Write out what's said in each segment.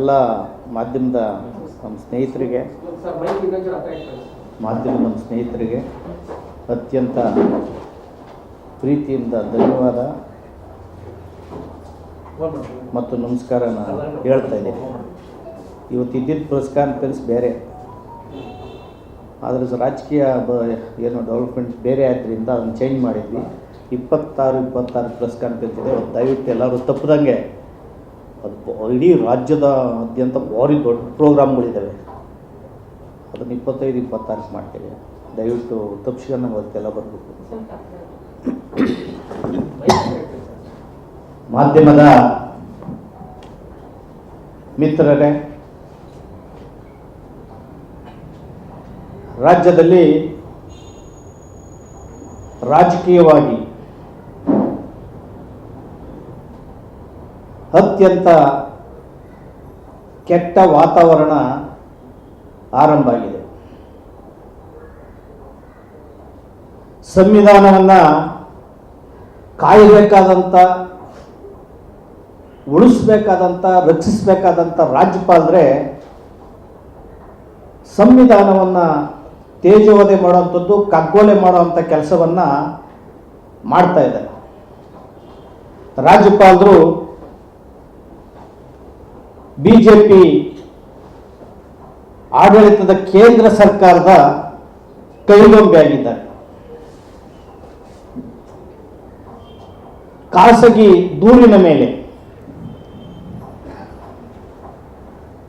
ಎಲ್ಲ ಮಾಧ್ಯಮದ ನಮ್ಮ ಸ್ನೇಹಿತರಿಗೆ. ಮಾಧ್ಯಮ ನಮ್ಮ ಸ್ನೇಹಿತರಿಗೆ ಅತ್ಯಂತ ಪ್ರೀತಿಯಿಂದ ಧನ್ಯವಾದ ಮತ್ತು ನಮಸ್ಕಾರ ನಾನು ಹೇಳ್ತಾ ಇದ್ದೀನಿ. ಇವತ್ತು ಇದ್ದಿದ್ದ ಪ್ರೆಸ್ ಕಾನ್ಫರೆನ್ಸ್ ಬೇರೆ. ಆದರೆ ರಾಜಕೀಯ ಬ ಏನು ಡೆವಲಪ್ಮೆಂಟ್ ಬೇರೆ ಆದ್ದರಿಂದ ಅದನ್ನು ಚೇಂಜ್ ಮಾಡಿದ್ವಿ. ಇಪ್ಪತ್ತಾರು ಇಪ್ಪತ್ತಾರು ಪ್ರೆಸ್ ಕಾನ್ಫರೆನ್ಸ್ ಇದೆ ದಯವಿಟ್ಟು ಎಲ್ಲರೂ ತಪ್ಪದಂಗೆ ಅದು ಇಡೀ ರಾಜ್ಯದ ಅತ್ಯಂತ ಭಾರಿ ದೊಡ್ಡ ಪ್ರೋಗ್ರಾಮ್ಗಳಿದ್ದಾವೆ ಅದನ್ನು ಇಪ್ಪತ್ತೈದು ಇಪ್ಪತ್ತಾರಕ್ಕೆ ಮಾಡ್ತೇವೆ ದಯವಿಟ್ಟು ತಪ್ಪಿಸ್ಕೊಂಡು ಅದಕ್ಕೆಲ್ಲ ಬರಬೇಕು. ಮಾಧ್ಯಮದ ಮಿತ್ರರೇ, ರಾಜ್ಯದಲ್ಲಿ ರಾಜಕೀಯವಾಗಿ ಅತ್ಯಂತ ಕೆಟ್ಟ ವಾತಾವರಣ ಆರಂಭ ಆಗಿದೆ. ಸಂವಿಧಾನವನ್ನು ಕಾಯಬೇಕಾದಂಥ ಉಳಿಸ್ಬೇಕಾದಂಥ ರಕ್ಷಿಸಬೇಕಾದಂಥ ರಾಜ್ಯಪಾಲರೇ ಸಂವಿಧಾನವನ್ನು ತೇಜೋವಧೆ ಮಾಡುವಂಥದ್ದು, ಕಗ್ಗೊಲೆ ಮಾಡುವಂಥ ಕೆಲಸವನ್ನು ಮಾಡ್ತಾ ಇದ್ದಾರೆ. ರಾಜ್ಯಪಾಲರು ಬಿ ಜೆ ಪಿ ಆಡಳಿತದ ಕೇಂದ್ರ ಸರ್ಕಾರದ ಕೈಗೊಂಬೆಯಾಗಿದ್ದಾರೆ ಖಾಸಗಿ ದೂರಿನ ಮೇಲೆ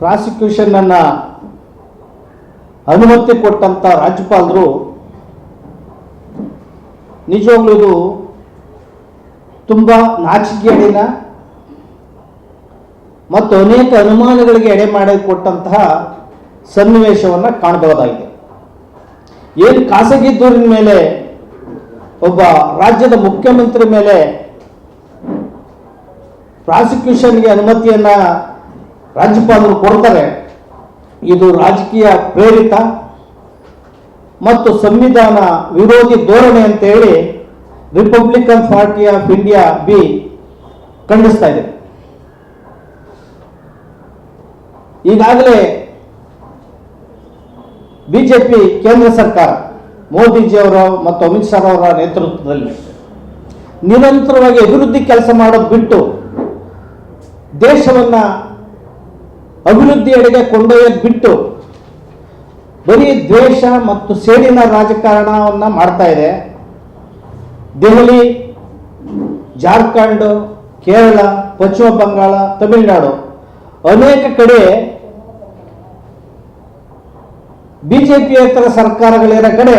ಪ್ರಾಸಿಕ್ಯೂಷನ್ ಅನ್ನ ಅನುಮತಿ ಕೊಟ್ಟಂತ ರಾಜ್ಯಪಾಲರು ನಿಜವಾಗ್ಲೂ ತುಂಬ ನಾಚಿಕೆಗೇಡಿನ ಮತ್ತು ಅನೇಕ ಅನುಮಾನಗಳಿಗೆ ಎಡೆ ಮಾಡಿ ಕೊಟ್ಟಂತಹ ಸನ್ನಿವೇಶವನ್ನು ಕಾಣಬಹುದಾಗಿದೆ. ಏನು ಖಾಸಗಿ ದೂರಿನ ಮೇಲೆ, ಒಬ್ಬ ರಾಜ್ಯದ ಮುಖ್ಯಮಂತ್ರಿ ಮೇಲೆ ಪ್ರಾಸಿಕ್ಯೂಷನ್ಗೆ ಅನುಮತಿಯನ್ನ ರಾಜ್ಯಪಾಲರು ಕೊಡ್ತಾರೆ. ಇದು ರಾಜಕೀಯ ಪ್ರೇರಿತ ಮತ್ತು ಸಂವಿಧಾನ ವಿರೋಧಿ ಧೋರಣೆ ಅಂತ ಹೇಳಿ Republican party of India B ಖಂಡಿಸ್ತಾ ಇದೆ. ಈಗಾಗಲೇ ಬಿಜೆಪಿ, ಕೇಂದ್ರ ಸರ್ಕಾರ, ಮೋದಿಜಿಯವರ ಮತ್ತು ಅಮಿತ್ ಶಾ ಅವರ ನೇತೃತ್ವದಲ್ಲಿ ನಿರಂತರವಾಗಿ ಅಭಿವೃದ್ಧಿ ಕೆಲಸ ಮಾಡೋದು ಬಿಟ್ಟು ದೇಶವನ್ನು ಅಭಿವೃದ್ಧಿಯೆಡೆಗೆ ಕೊಂಡೊಯ್ಯೋದು ಬಿಟ್ಟು ಬರೀ ದ್ವೇಷ ಮತ್ತು ಸೇಡಿನ ರಾಜಕಾರಣವನ್ನು ಮಾಡ್ತಾ ಇದೆ. ದೆಹಲಿ, ಜಾರ್ಖಂಡ್, ಕೇರಳ, ಪಶ್ಚಿಮ ಬಂಗಾಳ, ತಮಿಳುನಾಡು ಅನೇಕ ಕಡೆ ಬಿಜೆಪಿಯೇತರ ಸರ್ಕಾರಗಳಿರೋ ಕಡೆ?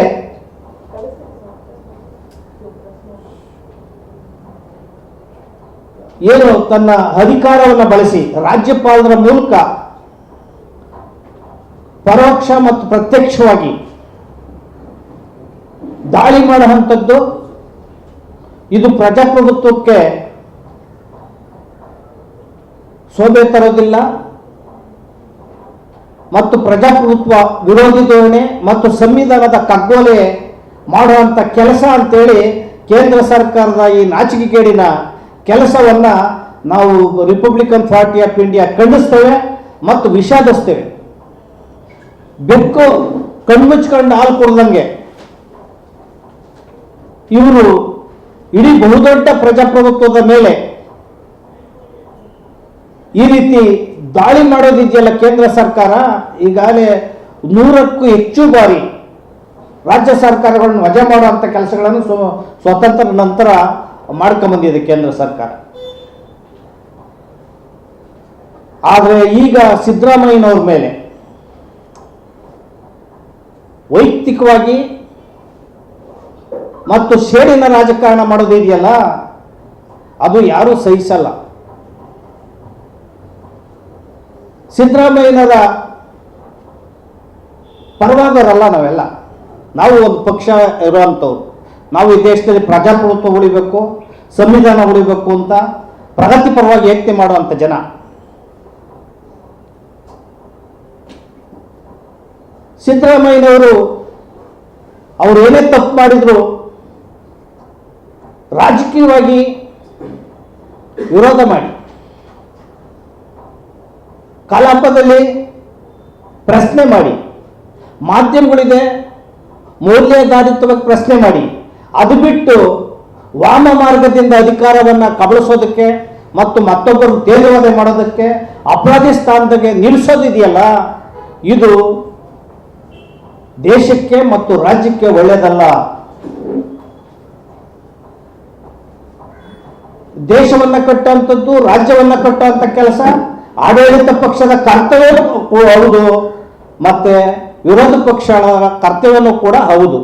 ಏನು ತನ್ನ ಅಧಿಕಾರವನ್ನು ಬಳಸಿ, ರಾಜ್ಯಪಾಲರ ಮೂಲಕ ಪರೋಕ್ಷ ಮತ್ತು ಪ್ರತ್ಯಕ್ಷವಾಗಿ ದಾಳಿ ಮಾಡುವಂಥದ್ದು ಇದು ಪ್ರಜಾಪ್ರಭುತ್ವಕ್ಕೆ ಶೋಭೆ ತರೋದಿಲ್ಲ. ಮತ್ತು ಪ್ರಜಾಪ್ರಭುತ್ವ ವಿರೋಧಿ ಧೋರಣೆ ಮತ್ತು ಸಂವಿಧಾನದ ಕಗ್ಗೋಲೆ ಮಾಡುವಂಥ ಕೆಲಸ ಅಂತೇಳಿ ಕೇಂದ್ರ ಸರ್ಕಾರದ ಈ ನಾಚಿಕೆಗೇಡಿನ ಕೆಲಸವನ್ನು ನಾವು ರಿಪಬ್ಲಿಕನ್ ಪಾರ್ಟಿ ಆಫ್ ಇಂಡಿಯಾ ಖಂಡಿಸ್ತೇವೆ ಮತ್ತು ವಿಷಾದಿಸ್ತೇವೆ. ಬೆಕ್ಕು ಕಣ್ಮುಚ್ಕೊಂಡು ಹಾಲು ಕೊಡ್ದಂಗೆ. ಇವರು ಇಡೀ ಬಹುದೊಡ್ಡ ಪ್ರಜಾಪ್ರಭುತ್ವದ ಮೇಲೆ ಈ ರೀತಿ ದಾಳಿ ಮಾಡೋದಿದೆಯಲ್ಲ ಕೇಂದ್ರ ಸರ್ಕಾರ, ಈಗಾಗಲೇ ನೂರಕ್ಕೂ ಹೆಚ್ಚು ಬಾರಿ ರಾಜ್ಯ ಸರ್ಕಾರಗಳನ್ನು ವಜಾ ಮಾಡುವಂಥ ಕೆಲಸಗಳನ್ನು ಸ್ವ- ಸ್ವಾತಂತ್ರ್ಯ ನಂತರ ಮಾಡ್ಕೊಂಬಂದಿದೆ ಕೇಂದ್ರ ಸರ್ಕಾರ. ಆದರೆ ಈಗ ಸಿದ್ದರಾಮಯ್ಯನವ್ರ ಮೇಲೆ ವೈಯಕ್ತಿಕವಾಗಿ ಮತ್ತು ಶೇಡಿನ ರಾಜಕಾರಣ ಮಾಡೋದಿದೆಯಲ್ಲ ಅದು ಯಾರೂ ಸಹಿಸಲ್ಲ. ಸಿದ್ದರಾಮಯ್ಯನವರ ಪರವಾದವರಲ್ಲ ನಾವೆಲ್ಲ. ನಾವು ಒಂದು ಪಕ್ಷ ಇರುವಂಥವ್ರು. ನಾವು ಈ ದೇಶದಲ್ಲಿ ಪ್ರಜಾಪ್ರಭುತ್ವ ಉಳಿಬೇಕು, ಸಂವಿಧಾನ ಉಳಿಬೇಕು ಅಂತ ಪ್ರಗತಿ ಪರವಾಗಿ ಯೋಚನೆ ಮಾಡುವಂಥ ಜನ. ಸಿದ್ದರಾಮಯ್ಯನವರು ಅವರು ಏನೇ ತಪ್ಪು ಮಾಡಿದ್ರು ರಾಜಕೀಯವಾಗಿ ವಿರೋಧ ಮಾಡಿ. ಕಲಾಪದಲ್ಲಿ ಪ್ರಶ್ನೆ ಮಾಡಿ. ಮಾಧ್ಯಮಗಳಿಗೆ ಮೌಲ್ಯಾಧಾರಿತವಾಗಿ ಪ್ರಶ್ನೆ ಮಾಡಿ. ಅದು ಬಿಟ್ಟು ವಾಮ ಮಾರ್ಗದಿಂದ ಅಧಿಕಾರವನ್ನು ಕಬಳಿಸೋದಕ್ಕೆ ಮತ್ತು ಮತ್ತೊಬ್ಬರು ತೇಜವಾದ ಮಾಡೋದಕ್ಕೆ ಅಪರಾಧಿ ಸ್ಥಾನದಾಗೆ ನಿಲ್ಲಿಸೋದಿದೆಯಲ್ಲ, ಇದು ದೇಶಕ್ಕೆ ಮತ್ತು ರಾಜ್ಯಕ್ಕೆ ಒಳ್ಳೆಯದಲ್ಲ. ದೇಶವನ್ನು ಕಟ್ಟುವಂಥದ್ದು ರಾಜ್ಯವನ್ನು ಕಟ್ಟುವಂಥ ಕೆಲಸ ಆಡಳಿತ ಪಕ್ಷದ ಕರ್ತವ್ಯ ಹೌದು, ಮತ್ತೆ ವಿರೋಧ ಪಕ್ಷಗಳ ಕರ್ತವ್ಯನೂ ಕೂಡ ಹೌದು.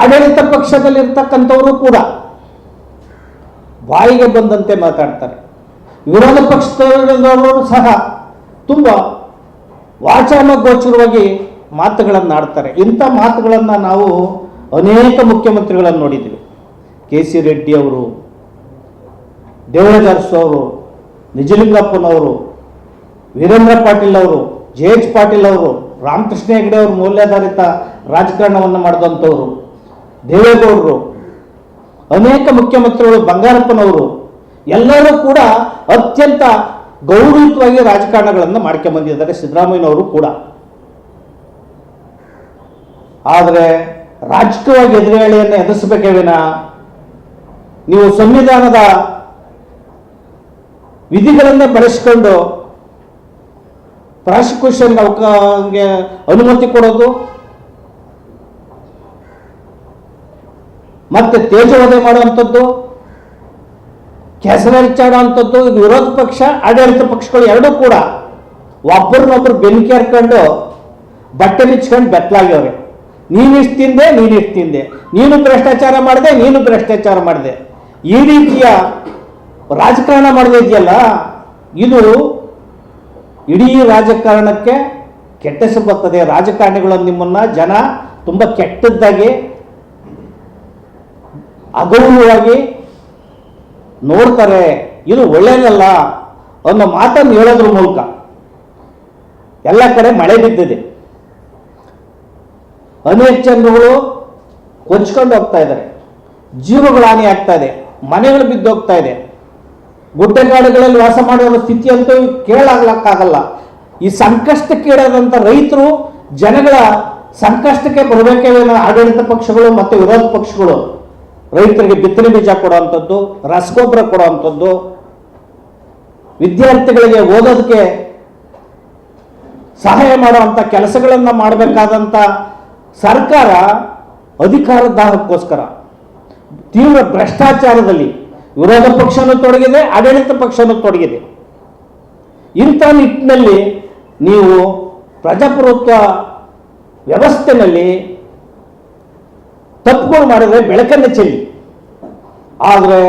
ಆಡಳಿತ ಪಕ್ಷದಲ್ಲಿರ್ತಕ್ಕಂಥವರು ಕೂಡ ಬಾಯಿಗೆ ಬಂದಂತೆ ಮಾತಾಡ್ತಾರೆ. ವಿರೋಧ ಪಕ್ಷದವರು ಸಹ ತುಂಬ ವಾಚಾಮಗೋಚರವಾಗಿ ಮಾತುಗಳನ್ನು ಆಡ್ತಾರೆ ಇಂಥ ಮಾತುಗಳನ್ನು ನಾವು ಅನೇಕ ಮುಖ್ಯಮಂತ್ರಿಗಳನ್ನು ನೋಡಿದ್ದೀವಿ. ಕೆ ಸಿ ರೆಡ್ಡಿ ಅವರು, ದೇವರಾಜ ಅವರು, ನಿಜಲಿಂಗಪ್ಪನವರು, ವೀರೇಂದ್ರ ಪಾಟೀಲ್ ಅವರು ಜೆ ಎಚ್ ಪಾಟೀಲ್ ಅವರು, ರಾಮಕೃಷ್ಣ ಹೆಗಡೆ ಅವರು ಮೌಲ್ಯಾಧಾರಿತ ರಾಜಕಾರಣವನ್ನು ಮಾಡಿದಂಥವ್ರು, ದೇವೇಗೌಡರು, ಅನೇಕ ಮುಖ್ಯಮಂತ್ರಿಗಳು ಬಂಗಾರಪ್ಪನವರು, ಎಲ್ಲರೂ ಕೂಡ ಅತ್ಯಂತ ಗೌರವಯುತವಾಗಿ ರಾಜಕಾರಣಗಳನ್ನು ಮಾಡ್ಕೊಂಬಂದಿದ್ದಾರೆ ಸಿದ್ದರಾಮಯ್ಯನವರು ಕೂಡ. ಆದರೆ ರಾಜಕೀಯವಾಗಿ ಎದುರುಗಾಳಿಯನ್ನು ಎದುರಿಸಬೇಕೇ ವಿನ ನೀವು ಸಂವಿಧಾನದ ವಿಧಿಗಳನ್ನೇ ಬಳಸಿಕೊಂಡು ಪ್ರಾಸಿಕ್ಯೂಷನ್ ಅವಕಾಗೆ ಅನುಮತಿ ಕೊಡೋದು, ಮತ್ತೆ ತೇಜವಧೆ ಮಾಡುವಂಥದ್ದು ಕೆಸರಚ್ಚಾಡುವಂಥದ್ದು ಇದು ವಿರೋಧ ಪಕ್ಷ, ಆಡಳಿತ ಪಕ್ಷಗಳು ಎರಡೂ ಕೂಡ ಒಬ್ಬರನ್ನೊಬ್ಬರು ಬೆಂಕಿ ಹರ್ಕೊಂಡು ಬಟ್ಟೆ ಬಿಚ್ಕೊಂಡು ಬೆತ್ತಲಾಗ್ಯವ್ರೆ ನೀನಿಷ್ಟು ತಿಂದೆ ನೀನಿಷ್ಟು ತಿಂದೆ. ನೀನು ಭ್ರಷ್ಟಾಚಾರ ಮಾಡಿದೆ, ನೀನು ಭ್ರಷ್ಟಾಚಾರ ಮಾಡಿದೆ. ಈ ರೀತಿಯ ರಾಜಕಾರಣ ಮಾಡಿದೆಯಲ್ಲ ಇದು ಇಡೀ ರಾಜಕಾರಣಕ್ಕೆ ಕೆಟ್ಟ ಹೆಸರು ಬರ್ತದೆ. ರಾಜಕಾರಣಿಗಳು ನಿಮ್ಮನ್ನ ಜನ ತುಂಬ ಕೆಟ್ಟದ್ದಾಗಿ, ಅಗೌರವವಾಗಿ ನೋಡ್ತಾರೆ. ಇದು ಒಳ್ಳೆಯದಲ್ಲ ಅನ್ನೋ ಮಾತನ್ನು ಹೇಳೋದ್ರ ಮೂಲಕ ಎಲ್ಲ ಕಡೆ ಮಳೆ ಬಿದ್ದಿದೆ. ಅನೇಕ ಜನರುಗಳು ಕೊಚ್ಕೊಂಡು ಹೋಗ್ತಾ ಇದ್ದಾರೆ. ಜೀವಗಳು ಹಾನಿ ಆಗ್ತಾ ಇದೆ. ಮನೆಗಳು ಬಿದ್ದೋಗ್ತಾ ಇದೆ. ಗುಡ್ಡಗಾಡುಗಳಲ್ಲಿ ವಾಸ ಮಾಡುವ ಸ್ಥಿತಿ ಅಂತೂ ಕೇಳಾಗ್ಲಕ್ಕಾಗಲ್ಲ ಈ ಸಂಕಷ್ಟಕ್ಕೀಡಾದಂಥ ರೈತರು ಜನಗಳ ಸಂಕಷ್ಟಕ್ಕೆ ಬರಬೇಕೇ ಆಡಳಿತ ಪಕ್ಷಗಳು ಮತ್ತು ವಿರೋಧ ಪಕ್ಷಗಳು. ರೈತರಿಗೆ ಬಿತ್ತನೆ ಬೀಜ ಕೊಡುವಂಥದ್ದು ರಸಗೊಬ್ಬರ ಕೊಡುವಂಥದ್ದು, ವಿದ್ಯಾರ್ಥಿಗಳಿಗೆ ಓದೋದಕ್ಕೆ ಸಹಾಯ ಮಾಡುವಂಥ ಕೆಲಸಗಳನ್ನು ಮಾಡಬೇಕಾದಂಥ ಸರ್ಕಾರ ಅಧಿಕಾರ ದಾಹಕ್ಕೋಸ್ಕರ. ತೀವ್ರ ಭ್ರಷ್ಟಾಚಾರದಲ್ಲಿ ವಿರೋಧ ಪಕ್ಷನೂ ತೊಡಗಿದೆ, ಆಡಳಿತ ಪಕ್ಷನೂ ತೊಡಗಿದೆ. ಇಂಥ ನಿಟ್ಟಿನಲ್ಲಿ ನೀವು ಪ್ರಜಾಪ್ರಭುತ್ವ ವ್ಯವಸ್ಥೆಯಲ್ಲಿ ತಪ್ಪುಗಳು ಮಾಡಿದ್ರೆ ಬೆಳಕನ್ನು ಚೆಲ್ಲಿ. ಆದರೆ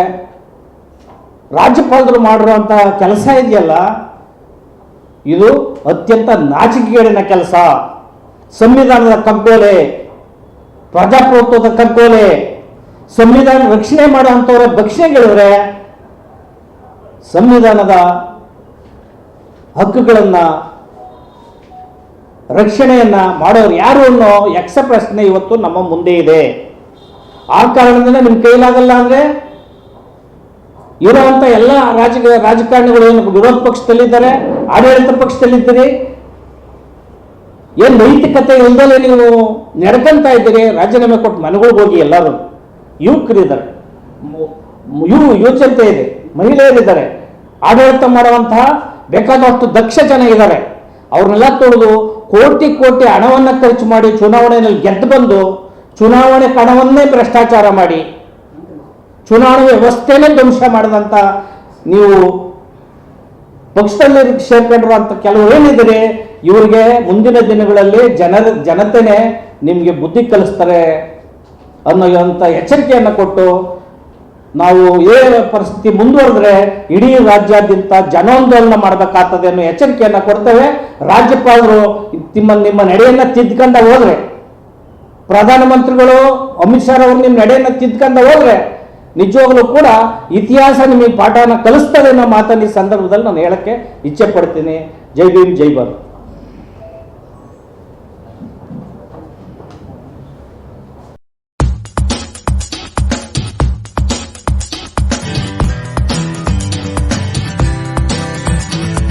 ರಾಜ್ಯಪಾಲರು ಮಾಡಿರುವಂಥ ಕೆಲಸ ಇದೆಯಲ್ಲ, ಇದು ಅತ್ಯಂತ ನಾಚಿಕೆಗೇಡಿನ ಕೆಲಸ. ಸಂವಿಧಾನದ ಕಗ್ಗೋಲೆ ಪ್ರಜಾಪ್ರಭುತ್ವದ ಕಗ್ಗೋಲೆ ಸಂವಿಧಾನ ರಕ್ಷಣೆ ಮಾಡುವಂಥವರ ಭಕ್ಷಣೆಗಳಿದ್ರೆ ಸಂವಿಧಾನದ ಹಕ್ಕುಗಳನ್ನು, ರಕ್ಷಣೆಯನ್ನ ಮಾಡೋರು ಯಾರು ಅನ್ನೋ ಯಕ್ಷ ಪ್ರಶ್ನೆ ಇವತ್ತು ನಮ್ಮ ಮುಂದೆ ಇದೆ. ಆ ಕಾರಣದಿಂದ ನಿಮ್ಮ ಕೈಲಾಗಲ್ಲ ಅಂದ್ರೆ ಇರುವಂತ ಎಲ್ಲ ರಾಜ, ರಾಜಕಾರಣಿಗಳು ಏನು ವಿರೋಧ ಪಕ್ಷದಲ್ಲಿದ್ದಾರೆ, ಆಡಳಿತ ಪಕ್ಷದಲ್ಲಿದ್ದೀರಿ? ಏನು ನೈತಿಕತೆ ಇಲ್ದಲೇ ನೀವು ನಡ್ಕೊಂತ ಇದ್ದೀರಿ? ರಾಜೀನಾಮೆ ಕೊಟ್ಟು ಮನೆಗಳಿಗೆ ಹೋಗಿ ಎಲ್ಲರೂ. ಯುವಕರಿದ್ದಾರೆ. ಯುವ ಯುವಜನತೆ ಇದೆ. ಮಹಿಳೆಯರಿದ್ದಾರೆ. ಆಡಳಿತ ಮಾಡುವಂತಹ ಬೇಕಾದಷ್ಟು ದಕ್ಷ ಜನ ಇದ್ದಾರೆ. ಅವ್ರನ್ನೆಲ್ಲ ತೊಳೆದು ಕೋಟಿ ಕೋಟಿ ಹಣವನ್ನು ಖರ್ಚು ಮಾಡಿ ಚುನಾವಣೆಯಲ್ಲಿ ಗೆದ್ದು ಬಂದು ಚುನಾವಣೆ ಕಣವನ್ನೇ ಭ್ರಷ್ಟಾಚಾರ ಮಾಡಿ, ಚುನಾವಣೆ ವ್ಯವಸ್ಥೆನೇ ಧ್ವಂಸ ಮಾಡಿದಂಥ ನೀವು ಪಕ್ಷದಲ್ಲಿ ಸೇರ್ಕೊಂಡಿರುವಂಥ ಕೆಲವು ಏನಿದ್ರೆ ಇವರಿಗೆ ಮುಂದಿನ ದಿನಗಳಲ್ಲಿ ಜನರ ಜನತೆನೇ ನಿಮಗೆ ಬುದ್ಧಿ ಕಲಿಸ್ತಾರೆ. ಅನ್ನೋಂಥ ಎಚ್ಚರಿಕೆಯನ್ನು ಕೊಟ್ಟು ನಾವು ಏ ಪರಿಸ್ಥಿತಿ ಮುಂದುವರೆದ್ರೆ ಇಡೀ ರಾಜ್ಯಾದ್ಯಂತ ಜನಾಂದೋಲನ ಮಾಡಬೇಕಾಗ್ತದೆ ಅನ್ನೋ ಎಚ್ಚರಿಕೆಯನ್ನು ಕೊಡ್ತೇವೆ. ರಾಜ್ಯಪಾಲರು ನಿಮ್ಮ ನಿಮ್ಮ ನಡೆಯನ್ನ ತಿದ್ಕೊಂಡ ಹೋದ್ರೆ, ಪ್ರಧಾನಮಂತ್ರಿಗಳು, ಅಮಿತ್ ಶಾ ಅವರು ನಿಮ್ಮ ನಡೆಯನ್ನ ತಿದ್ಕೊಂಡ ಹೋದ್ರೆ, ನಿಜವಾಗ್ಲೂ ಕೂಡ ಇತಿಹಾಸ ನಿಮಗೆ ಪಾಠನ ಕಲಿಸ್ತದೆ ಅನ್ನೋ ಮಾತನ್ನು ಈ ಸಂದರ್ಭದಲ್ಲಿ ನಾನು ಹೇಳಕ್ಕೆ ಇಚ್ಛೆ ಪಡ್ತೀನಿ. ಜೈ ಭೀಮ್, ಜೈ ಭಾರತ್.